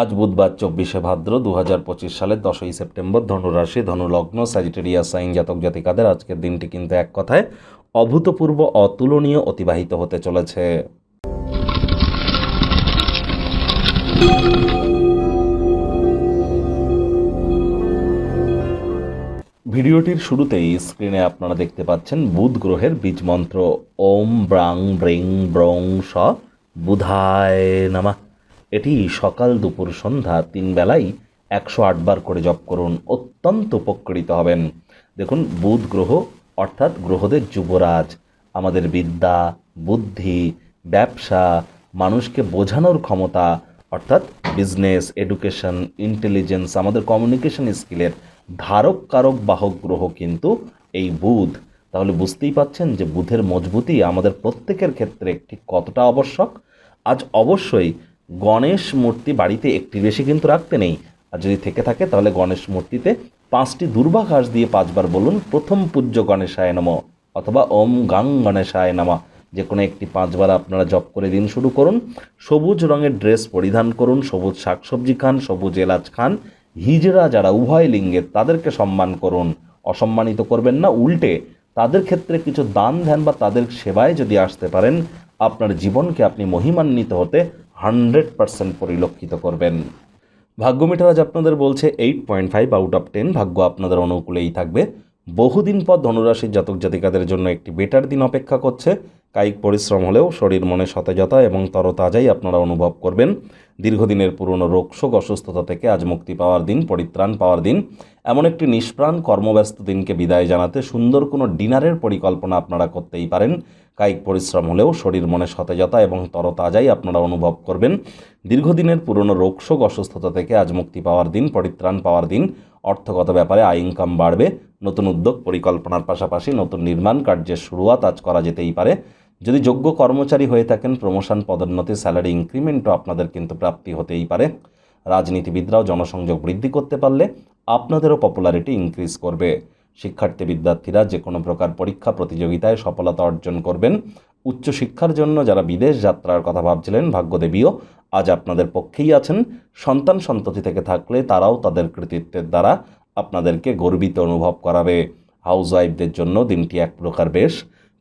আজ বুধবার চব্বিশে ভাদ্র দু হাজার পঁচিশ সালের দশই সেপ্টেম্বর ধনুরাশি, ধনুলগ্ন, স্যাজিটেরিয়া সাইন জাতক জাতিকাদের আজকের দিনটি কিন্তু এক কথায় অভূতপূর্ব, অতুলনীয়, অতিবাহিত হতে চলেছে। ভিডিওটির শুরুতেই স্ক্রিনে আপনারা দেখতে পাচ্ছেন বুধ গ্রহের বীজ মন্ত্র ওম ব্রাং ব্রিং ব্রং স বুধায় নামা। এটি সকাল দুপুর সন্ধ্যা তিন বেলাই একশো আটবার করে জপ করুন, অত্যন্ত উপকৃত হবেন। দেখুন, বুধ গ্রহ, অর্থাৎ গ্রহদের যুবরাজ, আমাদের বিদ্যা, বুদ্ধি, ব্যবসা, মানুষকে বোঝানোর ক্ষমতা, অর্থাৎ বিজনেস এডুকেশন ইন্টেলিজেন্স আমাদের কমিউনিকেশন স্কিলের ধারক কারক বাহক গ্রহ কিন্তু এই বুধ। তাহলে বুঝতেই পাচ্ছেন যে বুধের মজবুতি আমাদের প্রত্যেকের ক্ষেত্রে ঠিক কতটা আবশ্যক? আজ অবশ্যই গণেশ মূর্তি বাড়িতে একটি বেশি কিন্তু রাখতে নেই। আর যদি থেকে থাকে, তাহলে গণেশ মূর্তিতে পাঁচটি দুর্বা ঘাস দিয়ে পাঁচবার বলুন, প্রথম পূজ্য গণেশায় নম অথবা ওম গাং গণেশায় নামা। যে কোনো একটি পাঁচবার আপনারা জপ করে দিন শুরু করুন। সবুজ রঙের ড্রেস পরিধান করুন, সবুজ শাকসবজি খান, সবুজ এলাচ খান। হিজড়া যারা উভয় লিঙ্গের, তাদেরকে সম্মান করুন। অসম্মানিত করবেন না, উল্টে তাদের ক্ষেত্রে কিছু দান ধ্যান বা তাদের সেবায় যদি আসতে পারেন, আপনার জীবনকে আপনি মহিমান্বিত হতে হান্ড্রেড পারসেন্ট পরিলক্ষিত করবেন। ভাগ্য মিটার আজ আপনাদের বলছে eight point five out of ten ভাগ্য আপনাদের অনুকূলেই থাকবে। বহুদিন পর ধনুরাশির জাতক জাতিকাদের জন্য একটি বেটার দিন অপেক্ষা করছে। কায়িক পরিশ্রম হলেও শরীর মনে সতেজতা এবং তরতাজাই আপনারা অনুভব করবেন। দীর্ঘদিনের পুরনো রোগশোক অসুস্থতা থেকে আজ মুক্তি পাওয়ার দিন, পরিত্রাণ পাওয়ার দিন। এমন একটি নিষ্প্রাণ, কর্মব্যস্ত দিনকে বিদায় জানাতে সুন্দর কোনো ডিনারের পরিকল্পনা আপনারা করতেই পারেন। কায়িক পরিশ্রম হলেও শরীর মনে সতেজতা এবং তরতাজাই আপনারা অনুভব করবেন। দীর্ঘদিনের পুরনো রোগশোক অসুস্থতা থেকে আজ মুক্তি পাওয়ার দিন, পরিত্রাণ পাওয়ার দিন। অর্থগত ব্যাপারে আয়, ইনকাম বাড়বে। নতুন উদ্যোগ, পরিকল্পনার পাশাপাশি নতুন নির্মাণ কার্যের শুরুয়াত আজ করা যেতেই পারে। যদি যোগ্য কর্মচারী হয়ে থাকেন প্রমোশন পদোন্নতি স্যালারি ইনক্রিমেন্টও আপনাদের কিন্তু প্রাপ্তি হতেই পারে। রাজনীতিবিদরাও জনসংযোগ বৃদ্ধি করতে পারলে আপনাদেরও পপুলারিটি ইনক্রিজ করবে। শিক্ষার্থী বিদ্যার্থীরা যে কোনো প্রকার পরীক্ষা প্রতিযোগিতায় সফলতা অর্জন করবেন। উচ্চশিক্ষার জন্য যারা বিদেশ যাত্রার কথা ভাবছিলেন, ভাগ্যদেবীও আজ আপনাদের পক্ষেই আছেন। সন্তান সন্ততি থেকে থাকলে তারাও তাদের কৃতিত্বের দ্বারা আপনাদেরকে গর্বিত অনুভব করাবে। হাউস ওয়াইফদের জন্য দিনটি এক প্রকার বেশ।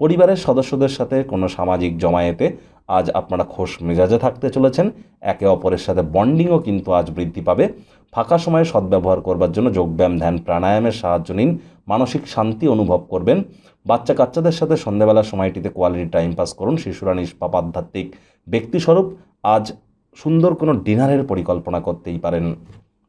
পরিবারের সদস্যদের সাথে কোনো সামাজিক জমায়েতে আজ আপনারা খোশ মেজাজে থাকতে চলেছেন। একে অপরের সাথে বন্ডিংও কিন্তু আজ বৃদ্ধি পাবে। ফাঁকা সময়ে সদ্ব্যবহার করবার জন্য যোগব্যায়াম, ধ্যান, প্রাণায়ামের সাহায্য নিন। মানসিক শান্তি অনুভব করবেন। বাচ্চা কাচ্চাদের সাথে সন্ধ্যাবেলার সময়টিতে কোয়ালিটি টাইম পাস করুন। শিশুরা নিষ্পাপ, আধ্যাত্মিক ব্যক্তিস্বরূপ আজ সুন্দর কোনো ডিনারের পরিকল্পনা করতেই পারেন।